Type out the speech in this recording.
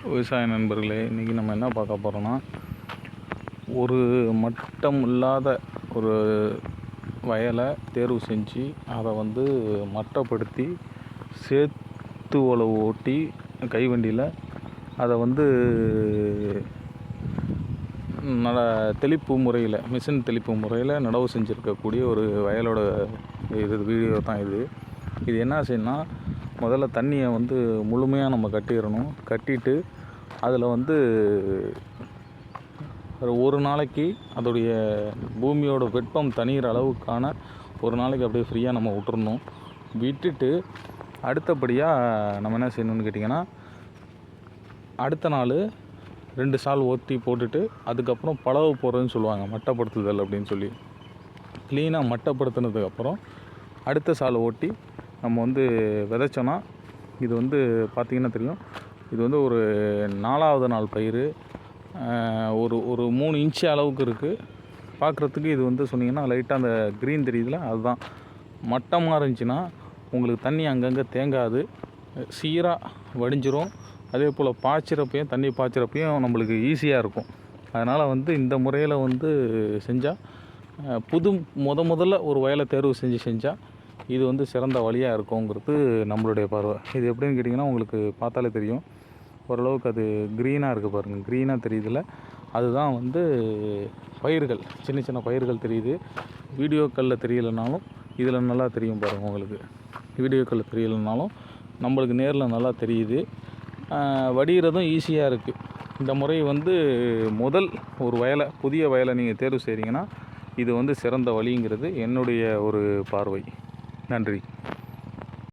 விவசாய நண்பர்களே இன்றைக்கி நம்ம என்ன பார்க்க போகிறோன்னா ஒரு மட்டம் இல்லாத ஒரு வயலை தேர்வு செஞ்சு அதை வந்து மட்டப்படுத்தி சேத்து உழவு ஓட்டி கைவண்டியில் அதை வந்து நட தெளிப்பு முறையில் மிஷின் தெளிப்பு முறையில் நடவு செஞ்சுருக்கக்கூடிய ஒரு வயலோட இது வீடியோ தான் இது. இது என்ன செய்யணும்னா முதல்ல தண்ணியை வந்து முழுமையாக நம்ம கட்டிடணும். கட்டிட்டு அதில் வந்து ஒரு ஒரு நாளைக்கு அதோடைய பூமியோட வெப்பம் தனியிற அளவுக்கான ஒரு நாளைக்கு அப்படியே ஃப்ரீயாக நம்ம விட்டுறணும். விட்டுட்டு அடுத்தபடியாக நம்ம என்ன செய்யணும்னு கேட்டிங்கன்னா அடுத்த நாள் ரெண்டு சால் ஓட்டி போட்டுட்டு அதுக்கப்புறம் பழவு போடுறதுன்னு சொல்லுவாங்க மட்டப்படுத்துதல் அப்படின்னு சொல்லி. க்ளீனாக மட்டப்படுத்தினதுக்கப்புறம் அடுத்த சால் ஓட்டி நம்ம வந்து விதைச்சோன்னா இது வந்து பார்த்திங்கன்னா தெரியும். இது வந்து ஒரு நாலாவது நாள் பயிர் ஒரு ஒரு மூணு இன்ச்சு அளவுக்கு இருக்குது பார்க்குறதுக்கு இது வந்து சொன்னீங்கன்னா லைட்டாக அந்த க்ரீன் தெரியுதுல அதுதான். மட்டமாக இருந்துச்சுன்னா உங்களுக்கு தண்ணி அங்கங்கே தேங்காது. சீராக வடிஞ்சிரும். அதே போல் பாய்ச்சிறப்பையும் தண்ணி பாய்ச்சிறப்பையும் நம்மளுக்கு ஈஸியாக இருக்கும். அதனால் வந்து இந்த முறையில் வந்து செஞ்சால் புது முத முதல்ல ஒரு வயலை தேர்வு செஞ்சு செஞ்சால் இது வந்து சிறந்த வழியாக இருக்குங்கிறது நம்மளுடைய பார்வை. இது எப்படின்னு கேட்டிங்கன்னா உங்களுக்கு பார்த்தாலே தெரியும். ஓரளவுக்கு அது க்ரீனாக இருக்குது பாருங்கள் க்ரீனாக தெரியுதுல அதுதான் வந்து பயிர்கள். சின்ன சின்ன பயிர்கள் தெரியுது. வீடியோக்களில் தெரியலைனாலும் இதில் நல்லா தெரியும் பாருங்கள் உங்களுக்கு. வீடியோக்களில் தெரியலைனாலும் நம்மளுக்கு நேரில் நல்லா தெரியுது. வடிகிறதும் ஈஸியாக இருக்குது இந்த முறை வந்து முதல் ஒரு வயலை புதிய வயலை நீங்கள் தேர்வு செய்கிறீங்கன்னா இது வந்து சிறந்த வழிங்கிறது என்னுடைய ஒரு பார்வை. நன்றி.